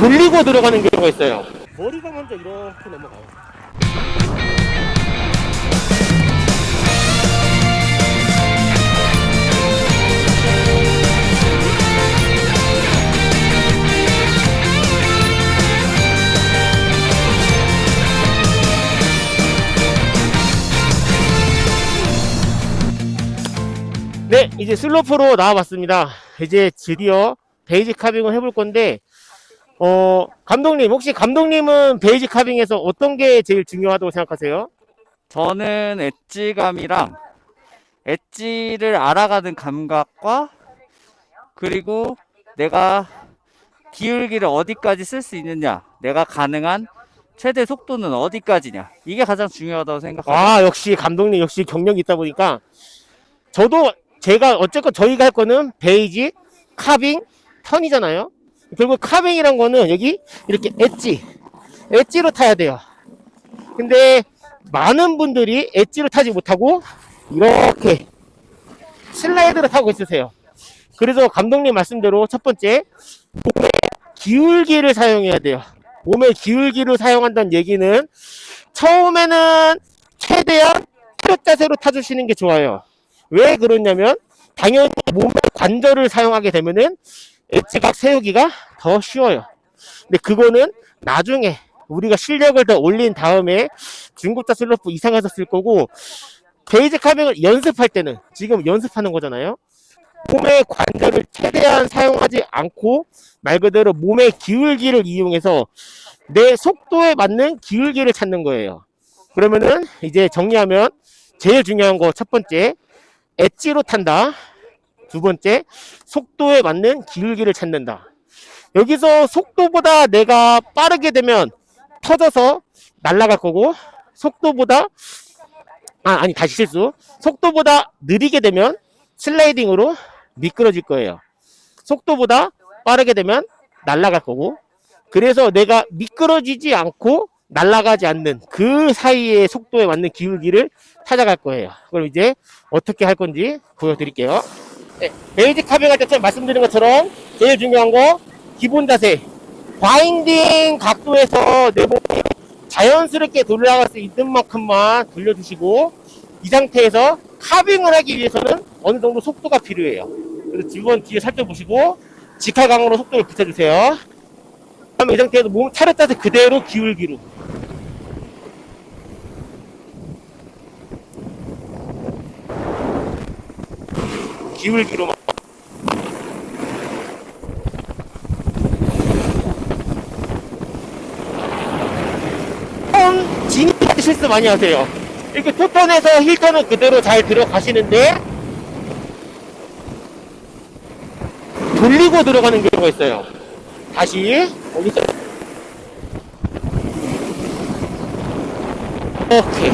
돌리고 들어가는 경우가 있어요. 머리가 먼저 이렇게 넘어가요. 네, 이제 슬로프로 나와봤습니다. 이제 드디어 베이직 카빙을 해볼 건데, 어, 감독님, 혹시 감독님은 베이직 카빙에서 어떤 게 제일 중요하다고 생각하세요? 저는 엣지감이랑 엣지를 알아가는 감각과 그리고 내가 기울기를 어디까지 쓸 수 있느냐, 내가 가능한 최대 속도는 어디까지냐, 이게 가장 중요하다고 생각합니다. 아, 역시 감독님, 역시 경력이 있다 보니까, 저도 제가, 어쨌건 저희가 할 거는 베이직, 카빙, 턴이잖아요? 결국 카빙이란 거는 여기 이렇게 엣지, 엣지로 타야 돼요. 근데 많은 분들이 엣지로 타지 못하고 이렇게 슬라이드로 타고 있으세요. 그래서 감독님 말씀대로 첫 번째 몸의 기울기를 사용해야 돼요. 몸의 기울기를 사용한다는 얘기는 처음에는 최대한 트롯 자세로 타주시는 게 좋아요. 왜 그러냐면 당연히 몸의 관절을 사용하게 되면은 엣지각 세우기가 더 쉬워요. 근데 그거는 나중에 우리가 실력을 더 올린 다음에 중급자 슬로프 이상해서 쓸 거고 베이직 카빙을 연습할 때는 지금 연습하는 거잖아요. 몸의 관절을 최대한 사용하지 않고 말 그대로 몸의 기울기를 이용해서 내 속도에 맞는 기울기를 찾는 거예요. 그러면은 이제 정리하면 제일 중요한 거 첫 번째 엣지로 탄다. 두 번째 속도에 맞는 기울기를 찾는다. 여기서 속도보다 내가 빠르게 되면 터져서 날아갈 거고 속도보다 아 아니 다시 실수 속도보다 느리게 되면 슬라이딩으로 미끄러질 거예요. 속도보다 빠르게 되면 날아갈 거고 그래서 내가 미끄러지지 않고 날아가지 않는 그 사이의 속도에 맞는 기울기를 찾아갈 거예요. 그럼 이제 어떻게 할 건지 보여드릴게요. 네, 베이직 카빙 할 때처럼 말씀드린 것처럼 제일 중요한 거 기본 자세 바인딩 각도에서 내 몸이 자연스럽게 돌아갈 수 있는 만큼만 돌려주시고 이 상태에서 카빙을 하기 위해서는 어느 정도 속도가 필요해요. 그래서 두번 뒤에 살펴보시고 직화강으로 속도를 붙여주세요. 그다음에 이 상태에서 몸 차렷 자세 그대로 기울기로 기울기로만 턴 진입할 때 실수 많이 하세요. 이렇게 토턴에서 힐턴은 그대로 잘 들어가시는데 돌리고 들어가는 경우가 있어요. 다시 여기서 이렇게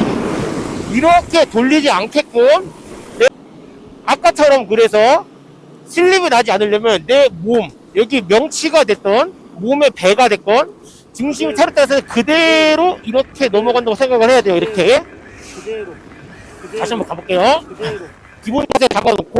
이렇게 돌리지 않게끔 내- 아까처럼 그래서 슬립이 나지 않으려면 내 몸 여기 명치가 됐던 몸의 배가 됐건 중심을 차렸다서 그대로 이렇게 넘어간다고 생각을 해야 돼요 이렇게 그대로. 그대로. 다시 한번 가볼게요 그대로. 기본 자세 잡아놓고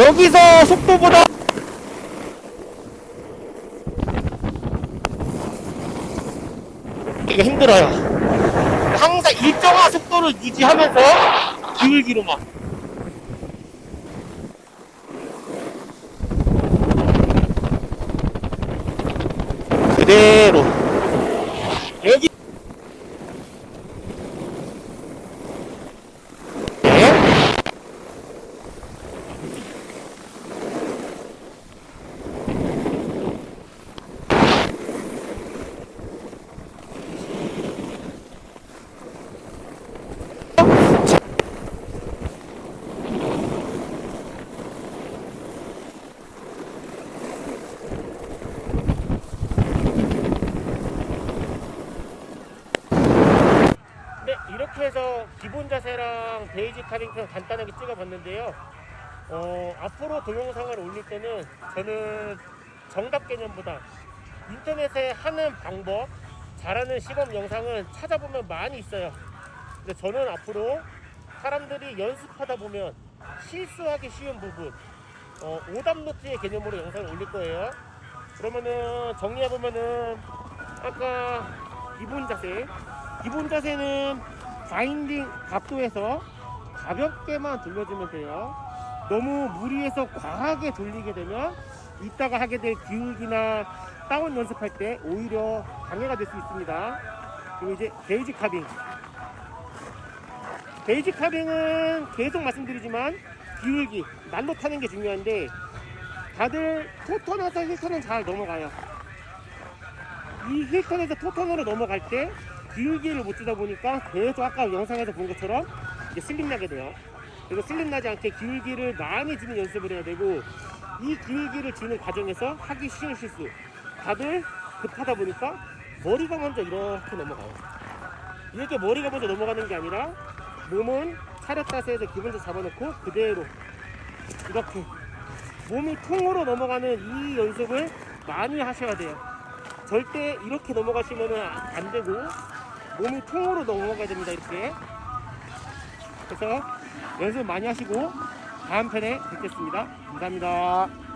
여기서 속도보다 이게 힘들어요. 항상 일정한 속도를 유지하면서 기울기로만. 그대로. 여기. 네. 네, 해서 기본 자세랑 베이직 카빙편 간단하게 찍어봤는데요. 어, 앞으로 동영상을 올릴 때는 저는 정답 개념보다 인터넷에 하는 방법, 잘하는 시범 영상은 찾아보면 많이 있어요. 근데 저는 앞으로 사람들이 연습하다 보면 실수하기 쉬운 부분, 어, 오답노트의 개념으로 영상을 올릴 거예요. 그러면은 정리해보면은 아까 기본 자세, 기본 자세는 바인딩 각도에서 가볍게만 돌려주면 돼요. 너무 무리해서 과하게 돌리게 되면 이따가 하게 될 기울기나 다운 연습할 때 오히려 방해가 될 수 있습니다. 그리고 이제 베이직 카빙. 베이직 카빙은 계속 말씀드리지만 기울기, 날로 타는 게 중요한데 다들 토턴에서 힐턴은 잘 넘어가요. 이 힐턴에서 토턴으로 넘어갈 때 기울기를 못 주다 보니까 계속 아까 영상에서 본 것처럼 이제 슬림 나게 돼요. 그래서 슬림 나지 않게 기울기를 많이 주는 연습을 해야 되고 이 기울기를 주는 과정에서 하기 쉬운 실수. 다들 급하다 보니까 머리가 먼저 이렇게 넘어가요. 이렇게 머리가 먼저 넘어가는 게 아니라 몸은 차렷 자세에서 기본적으로 잡아놓고 그대로 이렇게 몸이 통으로 넘어가는 이 연습을 많이 하셔야 돼요. 절대 이렇게 넘어가시면 안 되고 몸이 통으로 넘어가야 됩니다. 이렇게. 그래서 연습 많이 하시고 다음 편에 뵙겠습니다. 감사합니다.